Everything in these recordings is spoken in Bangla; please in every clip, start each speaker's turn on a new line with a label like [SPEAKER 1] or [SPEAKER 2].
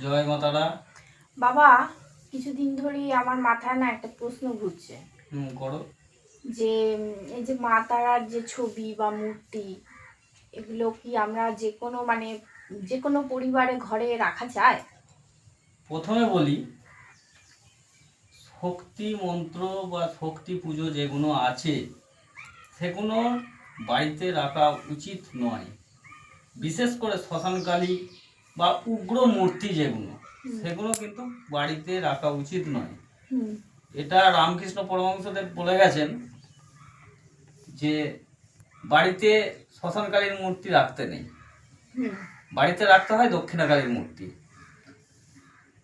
[SPEAKER 1] জয় মাতারা।
[SPEAKER 2] বাবা কিছুদিন ধরেই আমার মাথায় না একটা প্রশ্ন ঘুরছে।
[SPEAKER 1] হুম করো।
[SPEAKER 2] যে এই যে মা তারার যে ছবি বা মূর্তি এগুলো কি আমরা যে কোনো মানে যে কোনো পরিবারে ঘরে রাখা যায়?
[SPEAKER 1] প্রথমে বলি শক্তি মন্ত্র বা শক্তি পুজো যেগুলো আছে সেগুলো বাড়িতে রাখা উচিত নয়। বিশেষ করে শ্মশানকালী বা উগ্র মূর্তি যেগুলো সেগুলো কিন্তু বাড়িতে রাখা উচিত নয়। এটা রামকৃষ্ণ পরমহংসদেব বলে গেছেন যে বাড়িতে শ্মশানকালীর মূর্তি রাখতে নেই। বাড়িতে রাখতে হয় দক্ষিণাকালীর মূর্তি।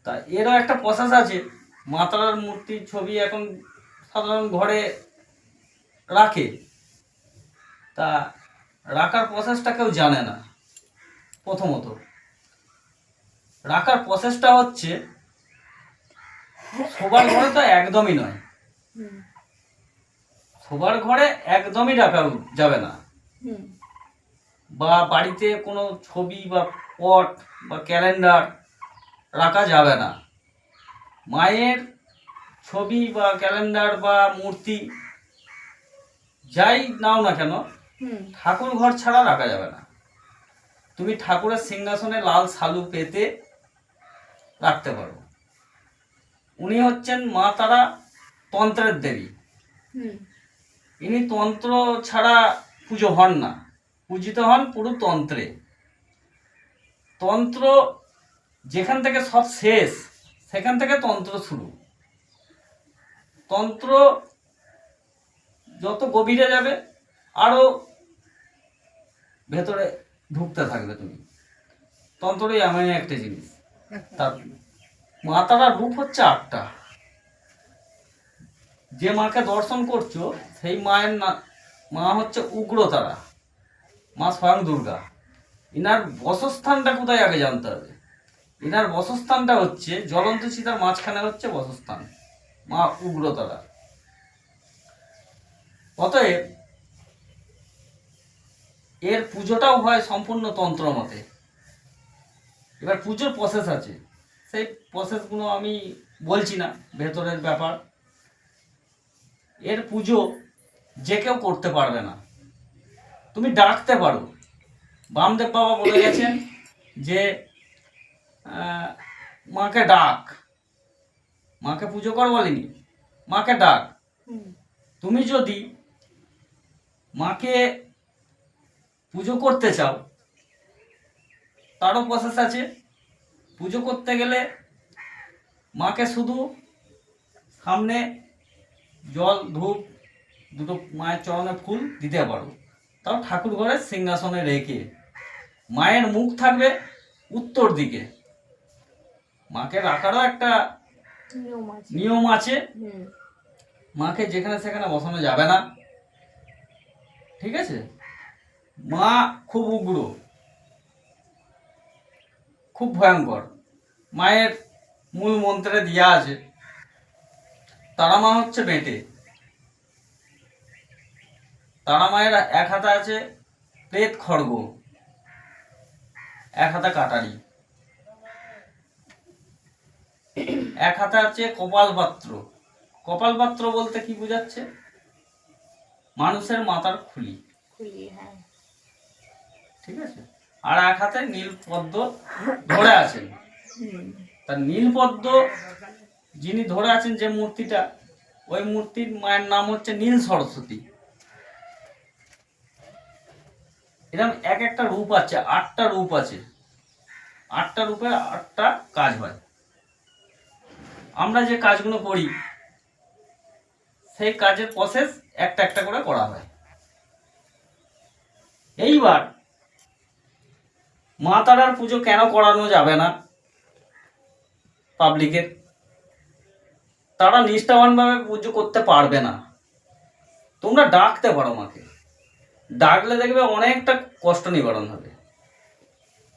[SPEAKER 1] তা এরও একটা প্রসেস আছে মাতার মূর্তির ছবি এখন সাধারণ ঘরে রাখে। তা রাখার প্রসেসটা কেউ জানে না প্রথমত। রাখার প্রসেসটা হচ্ছে সবার ঘরে তো একদমই নয়। সবার ঘরে একদমই রাখা যাবে না। বা বাড়িতে কোনো ছবি বা পট বা ক্যালেন্ডার রাখা যাবে না। মায়ের ছবি বা ক্যালেন্ডার বা মূর্তি যাই নাও না কেন ঠাকুর ঘর ছাড়া রাখা যাবে না। তুমি ঠাকুরের সিংহাসনে লাল সালু পেতে রাখতে পারো উনি হচ্ছেন মা তারা তন্ত্রের দেবী। ইনি তন্ত্র ছাড়া পুজো হন না। পূজিত হন পুরো তন্ত্রে। তন্ত্র যেখান থেকে সব শেষ সেখান থেকে তন্ত্র শুরু। তন্ত্র যত গভীরে যাবে আরও ভেতরে ঢুকতে থাকবে তুমি। তন্ত্রই এমন একটা জিনিস। তার মাতারা রূপ হচ্ছে আটটা। যে মাকে দর্শন করছ, সেই মায়ের মা হচ্ছে উগ্রতারা মা স্বয়ং দুর্গা। ইনার বসস্থানটা কোথায় আগে জানতে হবে? ইনার বসস্থানটা হচ্ছে, জ্বলন্ত সীতার মাঝখানে হচ্ছে বসস্থান। মা উগ্রতারা অতএব এর পুজোটাও হয় সম্পূর্ণ তন্ত্র মতে এবার পুজোর প্রসেস আছে। সেই প্রসেসগুলো আমি বলছি না ভেতরের ব্যাপার। এর পুজো যে কেউ করতে পারবে না। তুমি ডাকতে পারো। বামদেব বাবা বলে গেছেন যে মাকে ডাক। মাকে পুজো কর বলেনি। মাকে ডাক। তুমি যদি মাকে পুজো করতে চাও তারও প্রসেস আছে। পুজো করতে গেলে মাকে শুধু সামনে জল ধূপ দুটো মায়ের চরণে ফুল দিতে পারো। তাও ঠাকুর ঘরের সিংহাসনে রেখে মায়ের মুখ থাকবে উত্তর দিকে। মাকে রাখারও একটা
[SPEAKER 2] নিয়ম আছে।
[SPEAKER 1] নিয়ম আছে। মাকে যেখানে সেখানে বসানো যাবে না। ঠিক আছে? মা খুব উগ্র। খুব ভয়ঙ্কর। মায়ের মূল মন্ত্রে দেওয়া আছে তারা মা হচ্ছে বেটে। তারা মায়ের এক হাতে আছে প্রেত খড়গ এক হাতে কাটারি। এক হাতে আছে কপাল পাত্র কপাল পাত্র বলতে কি বোঝাচ্ছে? মানুষের মাথার খুলি।
[SPEAKER 2] খুলি হ্যাঁ।
[SPEAKER 1] ঠিক আছে? আর এক হাতে নীল পদ্ম ধরে আছেন। তা নীল পদ্ম যিনি ধরে আছেন যে মূর্তিটা, ওই মূর্তির মায়ের নাম হচ্ছে নীল সরস্বতী। এরকম এক একটা রূপ আছে, আটটা রূপ আছে। আটটা রূপে আটটা কাজ হয়। আমরা যে কাজগুলো করি, সেই কাজের প্রসেস একটা একটা করে করা হয়। এইবার মা তারার পুজো কেন করানো যাবে না? পাবলিকের তারা নিষ্ঠাবানভাবে পুজো করতে পারবে না। তোমরা ডাকতে পারো মাকে। ডাকলে দেখবে অনেকটা কষ্ট নিবারণ হবে।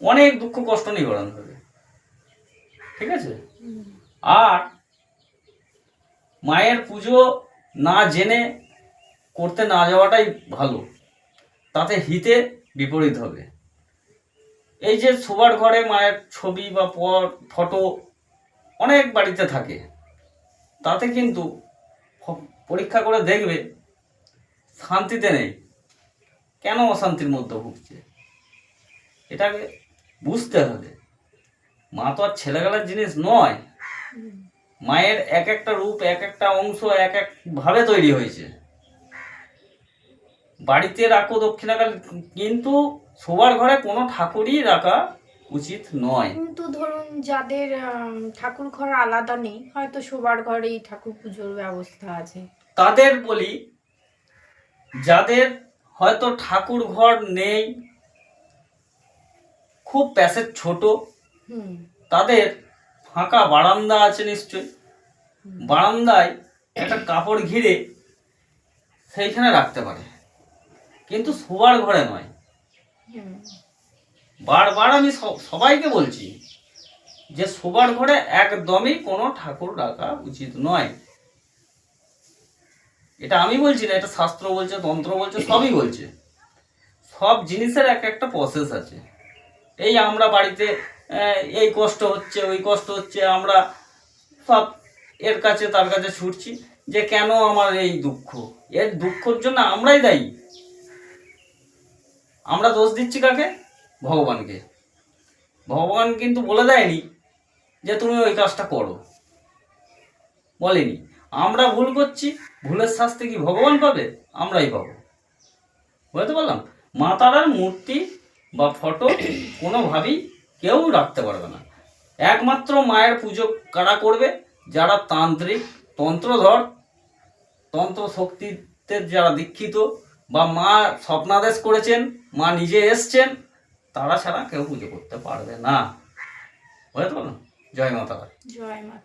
[SPEAKER 1] অনেক দুঃখ কষ্ট নিবারণ হবে। ঠিক আছে? আর মায়ের পুজো না জেনে করতে না যাওয়াটাই ভালো। তাতে হিতে বিপরীত হবে। এই যে শোবার ঘরে মায়ের ছবি বা পর ফটো অনেক বাড়িতে থাকে। তাতে কিন্তু পরীক্ষা করে দেখবে শান্তিতে নেই। কেন অশান্তির মধ্যে ভুগছে? এটাকে বুঝতে হবে। মা তো আর ছেলেবেলার জিনিস নয়। মায়ের এক একটা রূপ এক একটা অংশ এক এক ভাবে তৈরি হয়েছে। বাড়িতে রাখো দক্ষিণাকাল কিন্তু শোবার ঘরে কোনো ঠাকুরই রাখা উচিত নয়।
[SPEAKER 2] কিন্তু ধরুন যাদের ঠাকুর ঘর আলাদা নেই হয়তো শোবার ঘরেই ঠাকুর পুজোর ব্যবস্থা আছে।
[SPEAKER 1] তাদের বলি যাদের হয়তো ঠাকুর ঘর নেই খুব প্যাসেজ ছোট তাদের ফাঁকা বারান্দা আছে নিশ্চয়ই। বারান্দায় একটা কাপড় ঘিরে সেইখানে রাখতে পারে। কিন্তু শোবার ঘরে নয়। বারবার আমি সব- সবাইকে বলছি যে শোবার ঘরে একদমই কোনো ঠাকুর রাখা উচিত নয়। এটা আমি বলছি না, এটা শাস্ত্র বলছে, তন্ত্র বলছে, সবই বলছে। সব জিনিসের এক একটা প্রসেস আছে। এই আমরা বাড়িতে এই কষ্ট হচ্ছে, ওই কষ্ট হচ্ছে, আমরা সব এর কাছে, তার কাছে ছুটছি যে কেন আমার এই দুঃখ? এর দুঃখের জন্য আমরাই দায়ী। আমরা দোষ দিচ্ছি কাকে? ভগবানকে। ভগবান কিন্তু বলে দেয়নি যে তুমি ওই কাজটা করো। বলেনি। আমরা ভুল করছি, ভুলের শাস্তি কি ভগবান পাবে? আমরাই পাবো। বুঝতে পারলাম? মা তারার মূর্তি বা ফটো কোনোভাবেই কেউ রাখতে পারবে না। একমাত্র মায়ের পুজো কারা করবে? যারা তান্ত্রিক, তন্ত্রধর তন্ত্র শক্তিতে যারা দীক্ষিত বা মা স্বপ্নাদেশ করেছেন, মা নিজে এসছেন, তারা ছাড়া কেউ পুজো করতে পারবে না। বুঝতে পারলাম জয় মাতা
[SPEAKER 2] জয় মাতা